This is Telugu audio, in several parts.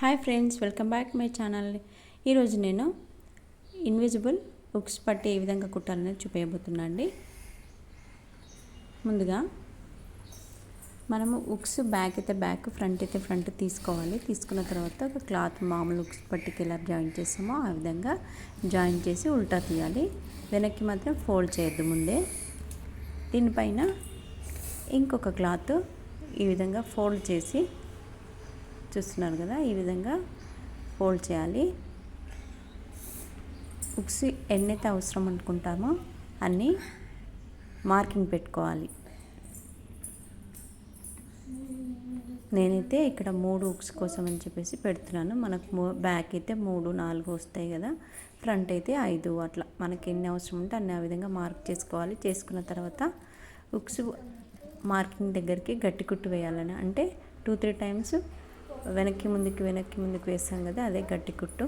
Hi friends welcome back my channel ఈరోజు నేను ఇన్విజిబుల్ బుక్స్ పట్టి ఏ విధంగా కుట్టాలనేది చూపించబోతున్నా అండి ముందుగా మనము ఉక్స్ బ్యాక్ అయితే బ్యాక్ ఫ్రంట్ అయితే ఫ్రంట్ తీసుకోవాలి. తీసుకున్న తర్వాత ఒక క్లాత్ మామూలు ఉక్స్ పట్టికి ఎలా జాయిన్ చేస్తామో ఆ విధంగా జాయిన్ చేసి ఉల్టా తీయాలి. వెనక్కి మాత్రం ఫోల్డ్ చేయొద్దు ముందే. దీనిపైన ఇంకొక క్లాత్ ఈ విధంగా ఫోల్డ్ చేసి చూస్తున్నారు కదా ఈ విధంగా ఫోల్డ్ చేయాలి. బుక్స్ ఎన్నైతే అవసరం అనుకుంటామో అన్నీ మార్కింగ్ పెట్టుకోవాలి. నేనైతే ఇక్కడ మూడు బుక్స్ కోసం అని చెప్పేసి పెడుతున్నాను. మనకు బ్యాక్ అయితే మూడు నాలుగు వస్తాయి కదా ఫ్రంట్ అయితే ఐదు అట్లా. మనకి ఎన్ని అవసరం ఉంటే అన్ని ఆ విధంగా మార్క్ చేసుకోవాలి. చేసుకున్న తర్వాత బుక్స్ మార్కింగ్ దగ్గరికి గట్టి కుట్టు వేయాలని. అంటే టూ త్రీ టైమ్స్ వెనక్కి ముందుకు వెనక్కి ముందుకు వేస్తాం కదా అదే గట్టి కుట్టు.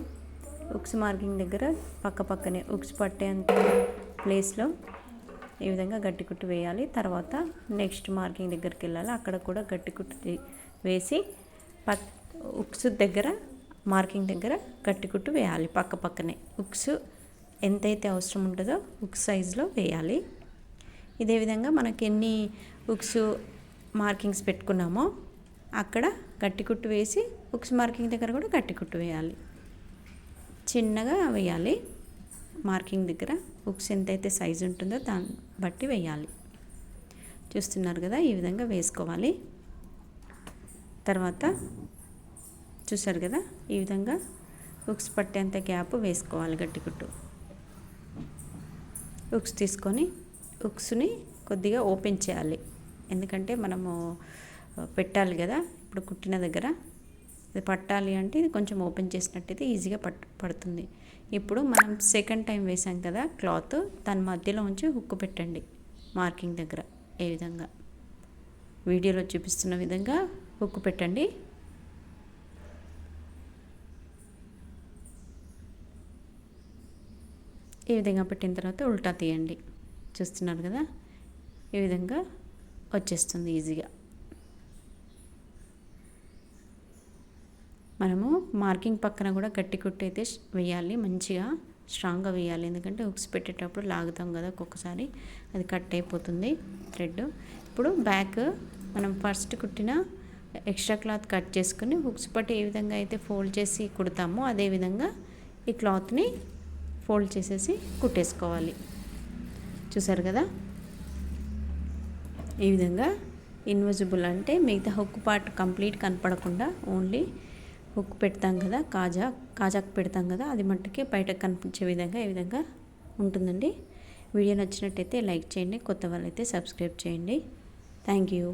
ఉక్స్ మార్కింగ్ దగ్గర పక్క పక్కనే ఉక్స్ పట్టేంత ప్లేస్లో ఈ విధంగా గట్టి కుట్టు వేయాలి. తర్వాత నెక్స్ట్ మార్కింగ్ దగ్గరికి వెళ్ళాలి. అక్కడ కూడా గట్టి కుట్టు వేసి పక్ ఉక్స్ దగ్గర మార్కింగ్ దగ్గర గట్టి కుట్టు వేయాలి. పక్క పక్కనే ఉక్స్ ఎంతైతే అవసరం ఉంటుందో ఉక్స్ సైజులో వేయాలి. ఇదే విధంగా మనకి ఎన్ని ఉక్స్ మార్కింగ్స్ పెట్టుకున్నామో అక్కడ గట్టి కుట్టు వేసి బుక్స్ మార్కింగ్ దగ్గర కూడా గట్టి కుట్టు వేయాలి. చిన్నగా వేయాలి. మార్కింగ్ దగ్గర బుక్స్ ఎంతైతే సైజు ఉంటుందో దాన్ని బట్టి వేయాలి. చూస్తున్నారు కదా ఈ విధంగా వేసుకోవాలి. తర్వాత చూసారు కదా ఈ విధంగా బుక్స్ పట్టేంత గ్యాప్ వేసుకోవాలి గట్టి కుట్టు ఉక్స్ తీసుకొని ఉక్స్ని కొద్దిగా ఓపెన్ చేయాలి. ఎందుకంటే మనము పెట్టాలి కదా ఇప్పుడు కుట్టిన దగ్గర. ఇది పట్టాలి అంటే ఇది కొంచెం ఓపెన్ చేసినట్టయితే ఈజీగా పట్ పడుతుంది. ఇప్పుడు మనం సెకండ్ టైం వేసాం కదా క్లాత్ దాని మధ్యలో ఉంచి హుక్ పెట్టండి మార్కింగ్ దగ్గర ఏ విధంగా. వీడియోలో చూపిస్తున్న విధంగా హుక్ పెట్టండి. ఈ విధంగా పెట్టిన తర్వాత ఉల్టా తీయండి. చూస్తున్నారు కదా? ఈ విధంగా వచ్చేస్తుంది ఈజీగా. మనము మార్కింగ్ పక్కన కూడా గట్టి కుట్టు అయితే వేయాలి మంచిగా స్ట్రాంగ్గా వేయాలి. ఎందుకంటే హుక్స్ పెట్టేటప్పుడు లాగుతాం కదా ఒక్కొక్కసారి అది కట్ అయిపోతుంది థ్రెడ్. ఇప్పుడు బ్యాక్ మనం ఫస్ట్ కుట్టిన ఎక్స్ట్రా క్లాత్ కట్ చేసుకుని హుక్స్ పట్టి ఏ విధంగా అయితే ఫోల్డ్ చేసి కుడతామో అదేవిధంగా ఈ క్లాత్ని ఫోల్డ్ చేసేసి కుట్టేసుకోవాలి. చూసారు కదా? ఈ విధంగా ఇన్విజిబుల్ అంటే మిగతా హుక్ పార్ట్ కంప్లీట్ కనపడకుండా ఓన్లీ హుక్ పెడతాం కదా కాజా కాజాకు పెడతాం కదా అది మట్టుకే బయటకు కనిపించే విధంగా ఈ విధంగా ఉంటుందండి. వీడియో నచ్చినట్టయితే లైక్ చేయండి కొత్త వాళ్ళైతే సబ్స్క్రైబ్ చేయండి. Thank you.